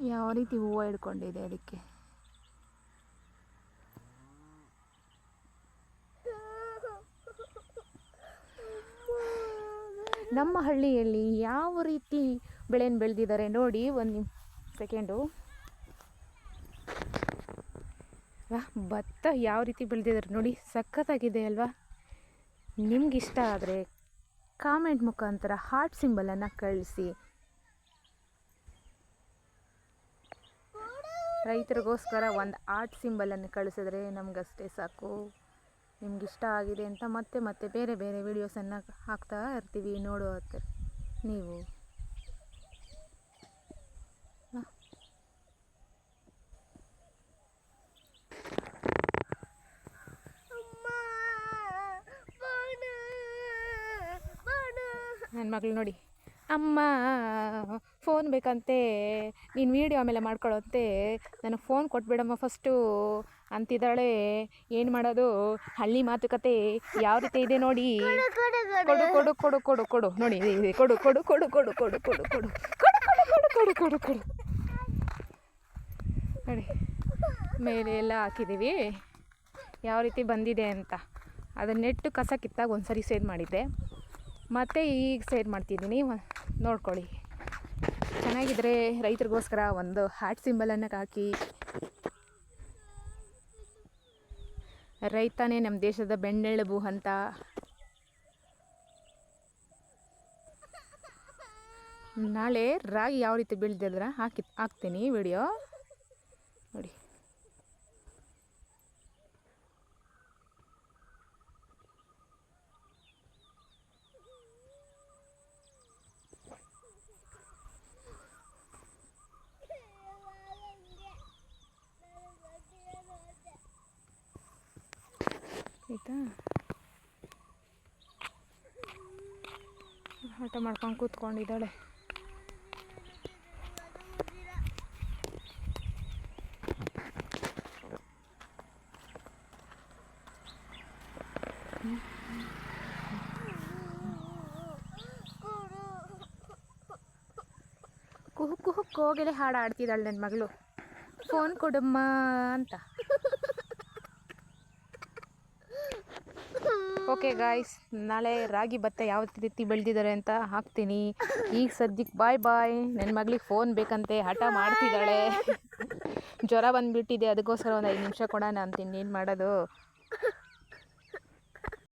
ಯಾವ ರೀತಿ ಹೂವು ಹಿಡ್ಕೊಂಡಿದೆ ಅದಕ್ಕೆ ನಮ್ಮ ಹಳ್ಳಿಯಲ್ಲಿ ಯಾವ ರೀತಿ ಬೆಳೆನ ಬೆಳೆದಿದ್ದಾರೆ ನೋಡಿ ಒಂದು ಸೆಕೆಂಡು. ವಾ, ಭತ್ತ ಯಾವ ರೀತಿ ಬೆಳೆದಿದ್ದಾರೆ ನೋಡಿ, ಸಖತ್ತಾಗಿದೆ ಅಲ್ವಾ? ನಿಮಗಿಷ್ಟ ಆದರೆ ಕಾಮೆಂಟ್ ಮುಖಾಂತರ ಹಾರ್ಟ್ ಸಿಂಬಲನ್ನು ಕಳಿಸಿ. ರೈತರಿಗೋಸ್ಕರ ಒಂದು ಆರ್ಟ್ ಸಿಂಬಲನ್ನು ಕಳಿಸಿದ್ರೆ ನಮಗಷ್ಟೇ ಸಾಕು. ನಿಮ್ಗೆ ಇಷ್ಟ ಆಗಿದೆ ಅಂತ ಮತ್ತೆ ಮತ್ತೆ ಬೇರೆ ಬೇರೆ ವೀಡಿಯೋಸನ್ನು ಹಾಕ್ತಾ ಇರ್ತೀವಿ ನೋಡುವ ನೀವು. ನನ್ನ ಮಗಳು ನೋಡಿ. ಅಮ್ಮ ಫೋನ್ ಬೇಕಂತೆ ನೀನು ವೀಡಿಯೋ ಆಮೇಲೆ ಮಾಡ್ಕೊಳ್ಳೋತ್ತೆ ನನಗೆ ಫೋನ್ ಕೊಟ್ಬಿಡಮ್ಮ ಫಸ್ಟು ಅಂತಿದ್ದಾಳೆ ಏನು ಮಾಡೋದು ಹಳ್ಳಿ ಮಾತುಕತೆ ಯಾವ ರೀತಿ ಇದೆ ನೋಡಿ ಕೊಡು ಕೊಡು ಕೊಡು ಕೊಡು ಕೊಡು ನೋಡಿ. ಕೊಡು ಕೊಡು ಕೊಡು ಕೊಡು ಕೊಡು ಕೊಡು ಕೊಡು ಕೊಡು ಕೊಡು ಕೊಡು ಕೊಡು ನೋಡಿ ಮೇಲೆ ಎಲ್ಲ ಹಾಕಿದ್ದೀವಿ ಯಾವ ರೀತಿ ಬಂದಿದೆ ಅಂತ ಅದನ್ನ ನೆಟ್ಟು ಕಸ ಕಿತ್ತಾಗ ಒಂದು ಸರಿ ಸೇದ್ ಮಾಡಿದ್ದೆ ಮತ್ತು ಈಗ ಸೇರ್ ಮಾಡ್ತಿದ್ದೀನಿ. ನೋಡ್ಕೊಳ್ಳಿ. ಚೆನ್ನಾಗಿದ್ರೆ ರೈತರಿಗೋಸ್ಕರ ಒಂದು ಹಾರ್ಟ್ ಸಿಂಬಲನ್ನು ಹಾಕಿ. ರೈತನೇ ನಮ್ಮ ದೇಶದ ಬೆನ್ನೆಲುಬು ಅಂತ. ನಾಳೆ ರಾಗಿ ಯಾವ ರೀತಿ ಬೆಳೆದಿದ್ರ ಹಾಕಿ, ಹಾಕ್ತೀನಿ ವಿಡಿಯೋ ನೋಡಿ. ಆಯಿತಾ? ಆಟ ಮಾಡ್ಕೊಂಡು ಕೂತ್ಕೊಂಡಿದ್ದಾಳೆ. ಕುಹು ಕುಹು ಹೋಗಲೇ ಹಾಡು ಆಡ್ತಿದ್ದಾಳೆ ನನ್ನ ಮಗಳು. ಫೋನ್ ಕೊಡಮ್ಮ ಅಂತ. ಓಕೆ ಗಾಯ್ಸ್ ನಾಳೆ ರಾಗಿ ಭತ್ತ ಯಾವ ರೀತಿ ಬೆಳೆದಿದ್ದಾರೆ ಅಂತ ಹಾಕ್ತೀನಿ. ಈಗ ಸದ್ಯಕ್ಕೆ ಬಾಯ್ ಬಾಯ್ ನನ್ನ ಮಗಳಿಗೆ ಫೋನ್ ಬೇಕಂತೆ. ಹಠ ಮಾಡ್ತಿದ್ದಾಳೆ. ಜ್ವರ ಬಂದುಬಿಟ್ಟಿದೆ. ಅದಕ್ಕೋಸ್ಕರ ಒಂದು ಐದು ನಿಮಿಷ ಕೊಡೋಣ ಅಂತೀನಿ. ಏನು ಮಾಡೋದು?